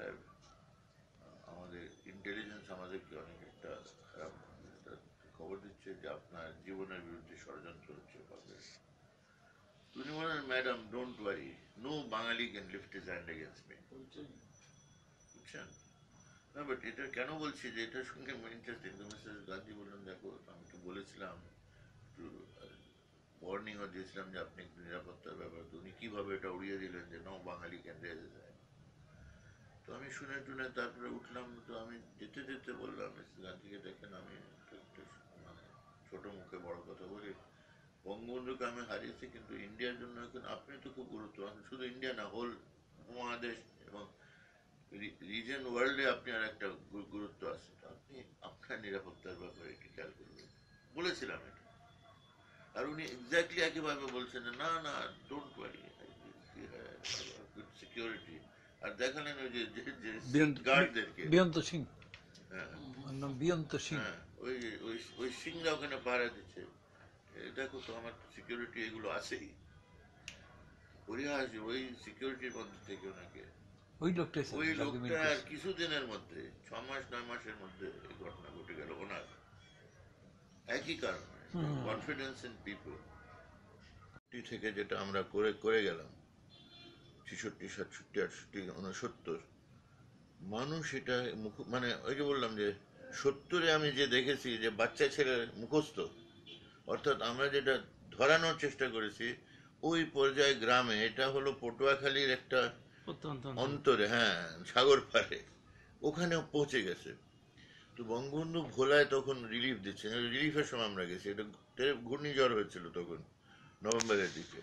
সাহেব আমাদের ইন্টেলিজেন্স আমাদেরকে অনেক একটা খবর দিচ্ছে যে আপনার জীবনের বিরুদ্ধে ষড়যন্ত্র হচ্ছে ভাবে উনি বলেন madam don't worry no Bengali can lift is hand against me বুঝছেন? না বাট এটা কেন বলছি যে এটার সঙ্গে ইন্টারেস্টিং মিসেস গান্ধী বললেন দেখো আমি তো বলেছিলাম একটু ওয়ার্নিংও দিয়েছিলাম যে আপনি একটু নিরাপত্তার ব্যাপার। তো উনি কীভাবে এটা উড়িয়ে দিলেন যে ন বাঙালি ক্যান রেজ তো আমি শুনে টুনে তারপরে উঠলাম, তো আমি যেতে যেতে বললাম মিসেস গান্ধীকে দেখেন, আমি একটু মানে ছোট মুখে বড় কথা বলি। বঙ্গবন্ধুকে আমি হারিয়েছি, কিন্তু ইন্ডিয়ার জন্য এখন আপনি তো খুব গুরুত্ববান শুধু ইন্ডিয়া না হোল মহাদেশ এবং রিজন ওয়ার্ল্ডে আপনার একটা গুরুত্ব আছে। আপনি আপনার নিরাপত্তার ব্যাপারে একটু খেয়াল করবেন। বলেছিলাম এটা। আর উনি এক্স্যাক্টলি একইভাবে বলছেন না না ডোন্ট ওয়ারি সিকিউরিটি আর দেখালেন ওই যে বিয়ন্ত- গার্ডদেরকে বিয়ন্ত সিং। হ্যাঁ। নাম বিয়ন্ত সিং। হ্যাঁ ওই ওই ওই সিংরা ওখানে পাহারা দিচ্ছে। দেখো তো আমার সিকিউরিটি এগুলো আছেই। পরিহাস ওই সিকিউরিটির মধ্যে থেকে ওনাকে। ওই স্যার ওই লোকটা। কিছুদিনের মধ্যে ছ মাস নয় মাসের মধ্যে এই ঘটনা ঘটে গেল ওনার। একই কারণে। কনফিডেন্স ইন পিপল থেকে যেটা আমরা করে করে গেলাম ছেষট্টি সাতষট্টি আটষট্টি উনসত্তর। মানুষ এটা মুখ- মানে ওই যে বললাম যে সত্তরে আমি যে দেখেছি যে বাচ্চা ছেলে মুখস্থ অর্থাৎ আমরা যেটা ধরানোর চেষ্টা করেছি ওই পর্যায়ে গ্রামে এটা হলো পটুয়াখালীর একটা অন্তরে। হ্যাঁ সাগর পারে ওখানে পৌঁছে গেছে। তো বঙ্গবন্ধু ভোলায় তখন রিলিফ দিচ্ছেন রিলিফের সময় আমরা গেছি এটা ঘূর্ণিঝড় হয়েছিল তখন নভেম্বরের দিকে।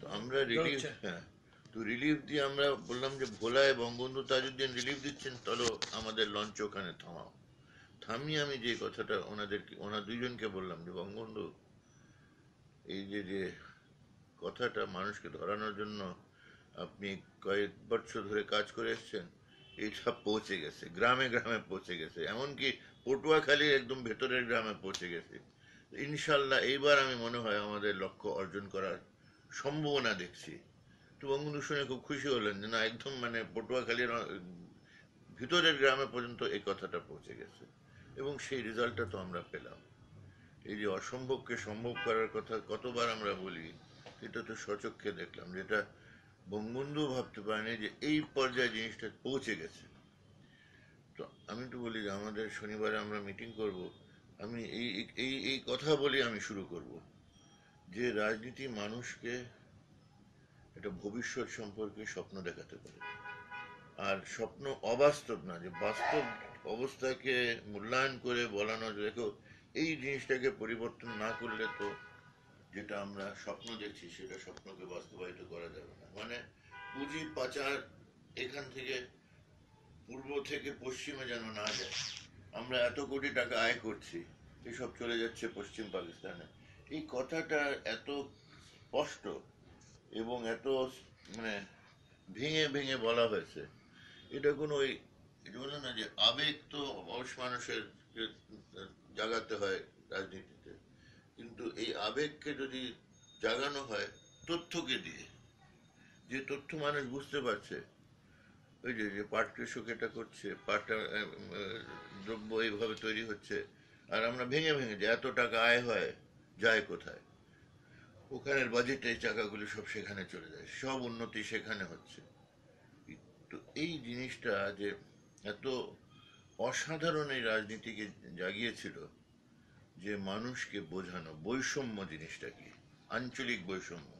তো আমরা রিলিফ। হ্যাঁ। তো রিলিফ দিয়ে আমরা বললাম যে ভোলায় বঙ্গবন্ধু তাজুদ্দিন রিলিফ দিচ্ছেন, তাহলে আমাদের লঞ্চ ওখানে থামাও। থামিয়ে আমি যে কথাটা ওনাদেরকে, ওনার দুইজনকে বললাম যে, বঙ্গবন্ধু, এই যে যে কথাটা মানুষকে ধরানোর জন্য আপনি কয়েক বছর ধরে কাজ করে এসছেন, এইটা পৌঁছে গেছে, গ্রামে গ্রামে পৌঁছে গেছে, এমনকি পটুয়াখালীর একদম ভেতরের গ্রামে পৌঁছে গেছে। ইনশাল্লাহ এইবার আমি মনে হয় আমাদের লক্ষ্য অর্জন করার সম্ভাবনা দেখছি। তো বঙ্গবন্ধু শুনে খুব খুশি হলেন যে না, একদম মানে পটুয়াখালীর ভিতরের গ্রামে পর্যন্ত এই কথাটা পৌঁছে গেছে। এবং সেই রেজাল্টটা তো আমরা পেলাম। এই যে অসম্ভবকে সম্ভব করার কথা কতবার আমরা বলি, এটা তো সচক্ষে দেখলাম যেটা বঙ্গবন্ধু ভাবতে পারেনি যে এই পর্যায়ে জিনিসটা পৌঁছে গেছে। তো আমি তো বলি যে আমাদের শনিবারে আমরা মিটিং করব। আমি এই এই এই কথা বলে আমি শুরু করব যে রাজনীতি মানুষকে একটা ভবিষ্যৎ সম্পর্কে স্বপ্ন দেখাতে পারে। আর স্বপ্ন অবাস্তব না, যে বাস্তব অবস্থাকে মূল্যায়ন করে বলানো দেখো, এই জিনিসটাকে পরিবর্তন না করলে তো যেটা আমরা স্বপ্ন দেখছি, সেটা স্বপ্নকে বাস্তবায়িত করা যাবে না। মানে পুঁজি পাচার এখান থেকে পূর্ব থেকে পশ্চিমে যেন না যায়। আমরা এত কোটি টাকা আয় করছি, এসব চলে যাচ্ছে পশ্চিম পাকিস্তানে। এই কথাটা এত স্পষ্ট এবং এত মানে ভেঙে ভেঙে বলা হয়েছে। এটা কোনো ওই বলে না যে আবেগ তো মানুষ মানুষের জাগাতে হয় রাজনীতিতে। কিন্তু এই আবেগকে যদি জাগানো হয় তথ্যকে দিয়ে, যে তথ্য মানুষ বুঝতে পারছে, ওই যে যে পাট কৃষক এটা করছে পাটটা দ্রব্য এইভাবে তৈরি হচ্ছে, আর আমরা ভেঙে ভেঙে যে এত টাকা আয় হয়, যায় কোথায়? ওখানের বাজেটে এই টাকাগুলো সব সেখানে চলে যায়। সব উন্নতি সেখানে হচ্ছে। তো এই জিনিসটা যে এত অসাধারণ এই রাজনীতিকে জাগিয়েছিল যে মানুষকে বোঝানো, বৈষম্য জিনিসটা কি? আঞ্চলিক বৈষম্য।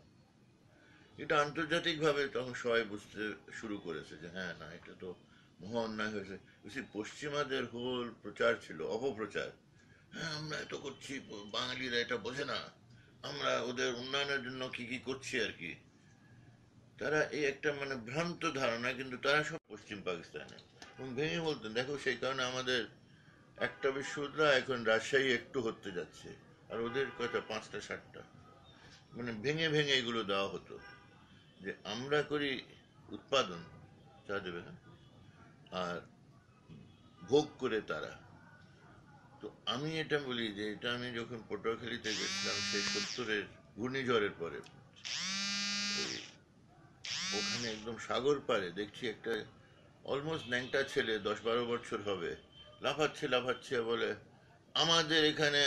এটা আন্তর্জাতিকভাবে তখন সবাই বুঝতে শুরু করেছে যে হ্যাঁ না, এটা তো মহা অন্যায় হয়েছে। বেশি পশ্চিমাদের হোল প্রচার ছিল, অপপ্রচার। হ্যাঁ আমরা এত করছি, বাঙালিরা এটা বোঝে না। আমরা ওদের উন্নয়নের জন্য কি কি করছি আর কি। তারা এই একটা মানে ভ্রান্ত ধারণা, কিন্তু তারা সব পশ্চিম পাকিস্তানে এবং ভেঙে বলতেন, দেখো সেই কারণে আমাদের একটা বিশ্ববিদ্যালয় এখন রাজশাহী একটু হতে যাচ্ছে, আর ওদের কয়টা? পাঁচটা ষাটটা মানে ভেঙে ভেঙে এগুলো দেওয়া হতো। যে আমরা করি উৎপাদন চা দেবে হ্যাঁ আর ভোগ করে তারা। তো আমি এটা বলি যে এটা আমি যখন পটুয়াখালীতে গেছিলাম সেই সত্তরের ঘূর্ণিঝড়ের পরে। ওখানে একদম সাগর পারে দেখছি একটা অলমোস্ট ন্যাংটা ছেলে দশ বারো বছর হবে লাফাচ্ছে লাফাচ্ছে বলে আমাদের এখানে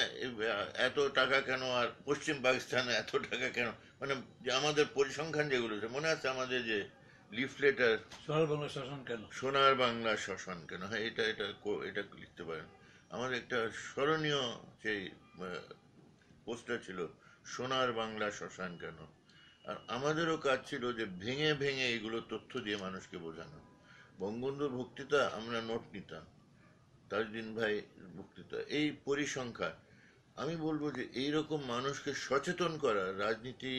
এত টাকা কেন আর পশ্চিম পাকিস্তানে এত টাকা কেন? মানে যে আমাদের পরিসংখ্যান যেগুলো আছে, মনে আছে আমাদের যে লিফলেটার? সোনার বাংলা শাসন কেন? সোনার বাংলা শ্মশান কেন? হ্যাঁ এটা এটা এটা লিখতে পারেন। আমাদের একটা স্মরণীয় যে পোস্টার ছিল, সোনার বাংলা শ্মশান কেন? আর আমাদেরও কাজ ছিল যে ভেঙে ভেঙে এগুলো তথ্য দিয়ে মানুষকে বোঝানো। বঙ্গবন্ধুর বক্তৃতা আমরা নোট নিতাম তাজদিন ভাই বক্তৃতা, এই পরিসংখ্যান। আমি বলব যে এইরকম মানুষকে সচেতন করা, রাজনীতি